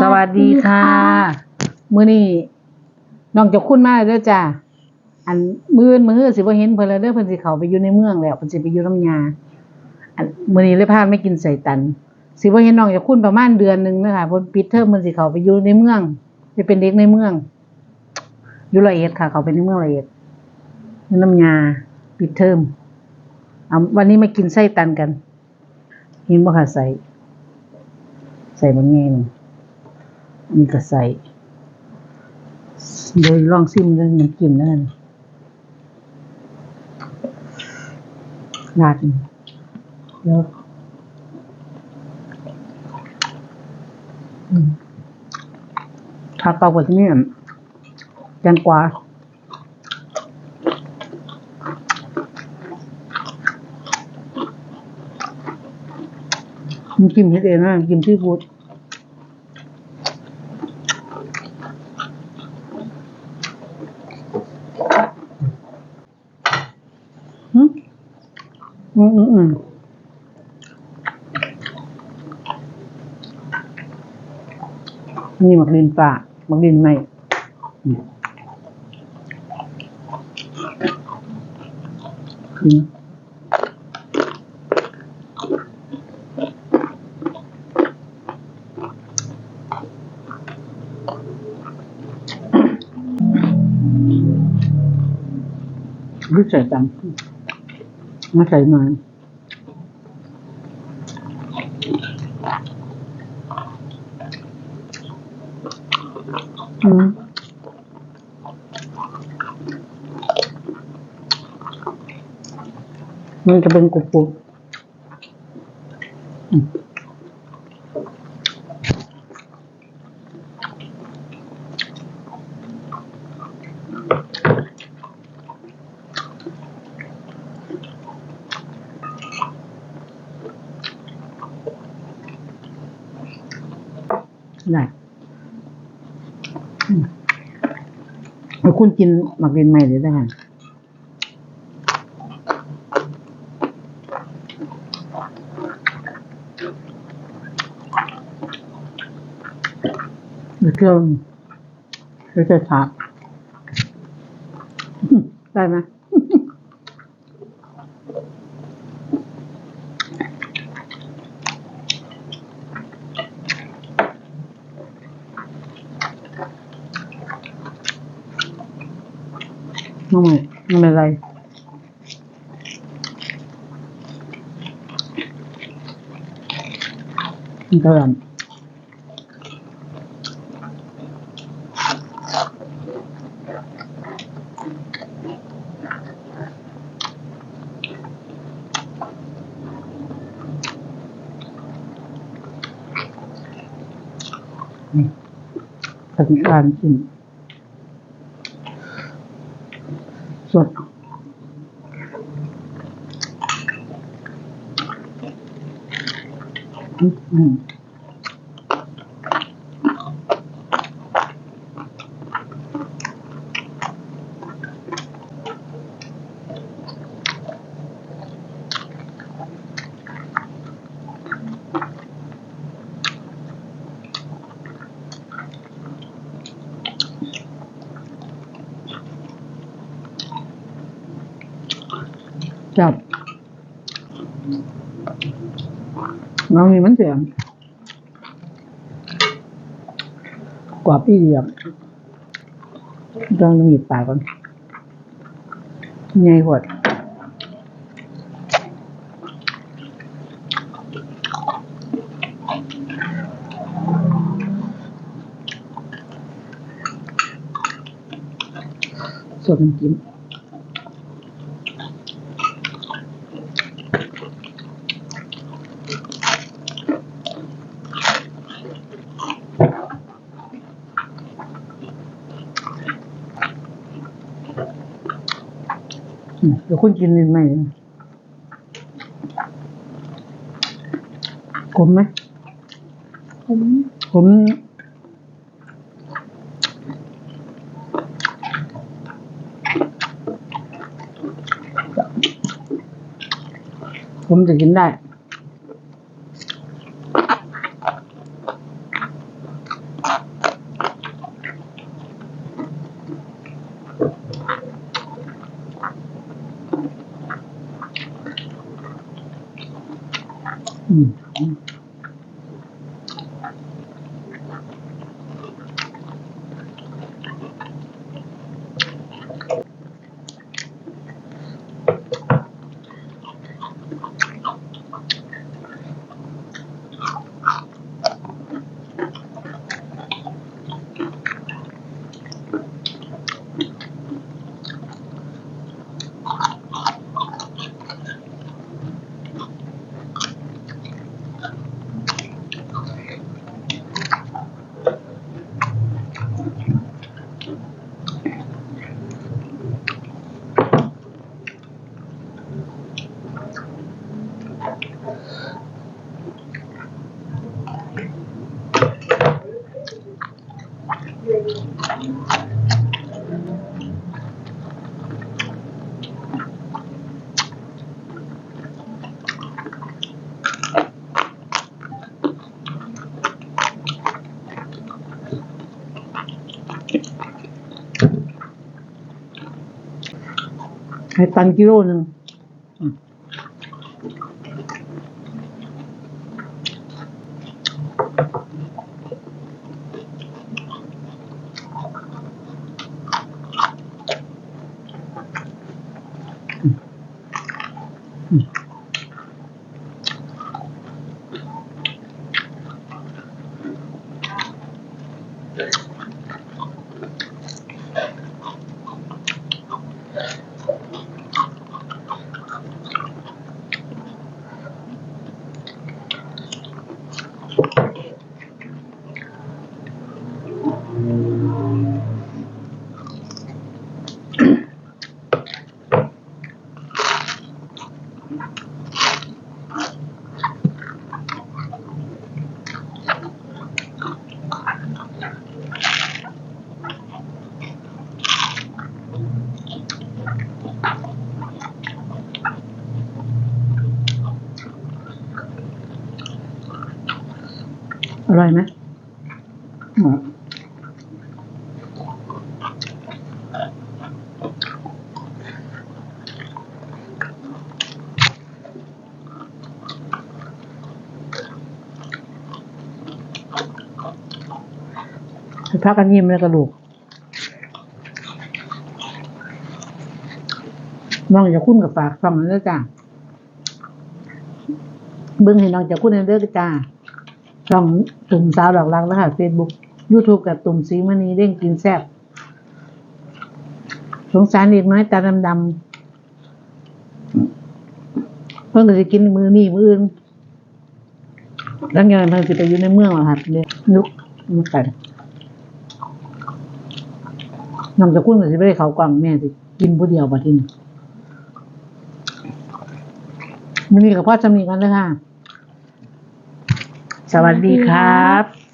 สวัสดีค่ะ มื้อนี้น้องเจะคุ้นมากเด้อจ้าอันมื้อมื้อสิบ่เห็นเพิ่นแล้วเด้อเพิ่นสิเข้าไปอยู่ในเมืองแล้วเพิ่นสิไปอยู่น้ำยาอันมื้อนี้เลยพาไม่กินใส่ตัน สิบ่เห็นน้องเจะคุ้นประมาณเดือนหนึงนะคะเพิ่นปิดเทอมเพิ่นสิเข้าไปอยู่ในเมืองไปเป็นเด็กในเมืองอยู่ร้อยเอ็ดค่ะ เขาไปในเมืองร้อยเอ็ดอยู่น้ำยาปิดเทอมเอาวันนี้มากินไส้ตันกันเห็นบ่ค่ะใส่ใส่บางแง่หนึ่งอั นนี้ก็ใส่เดี๋ยวลองซิมเรื่องน้ำจิ้มแล้วนราดแล้วอืมถ้าเปล่ากว่านี้แตงกวาน้ำจิ้มเฮ็ดเองนะน้ำจิ้มที่พูด อืมอืมนี่หมักดินป่าหมักดินไหมอืมอืมรู้ใส่ตัง มาใส่หน่อยอืมมันจะเป็นกรุบก ได้คุณกินหมักดินใหม่หรือได้ค่ะหรือเครื่องหรือจะทับได้ไหม ไม่ไม่เป็นไรมันก็แบบนี่ถึงการกิน จับน้องนี่มันเสียงกว่าพี่เดียบต้องมีบปากก่อนไงหดส่วนน้ำจิ้ม อืม เดี๋ยวคุณกินลินไหมขมไหมขมขมผมจะกินได้ Thank you. ให้ตันกิโลหนึ่งอืม อร่อยไหมอืมให้พักกันยิ้มแล้วกระดูกน้องจะคุ้นกับปากฟังแล้วจ้าเบิ้องให้น้องจะคุ้นในเด้อจ้า ช่องตุ่มสาวดอกรักแล้วค่ะเฟซบุ๊กยูทูบกับตุ่มสีมณีเด้งกินแซ่บสงสารเด็กน้อยตาดำๆเพิ่งจะกินมือนี่มืออื่นแล้วไงเพิ่งจะไปอยู่ในเมืองเหรอครับเนี่ยนุกนุกกันน้องจะคุ้นกับสิไม่ได้เขากล่องแม่สิกินผู้เดียวบัดทีนี้มันนี่กับพ่อจำนีกันเลยค่ะ สวัสดีครับ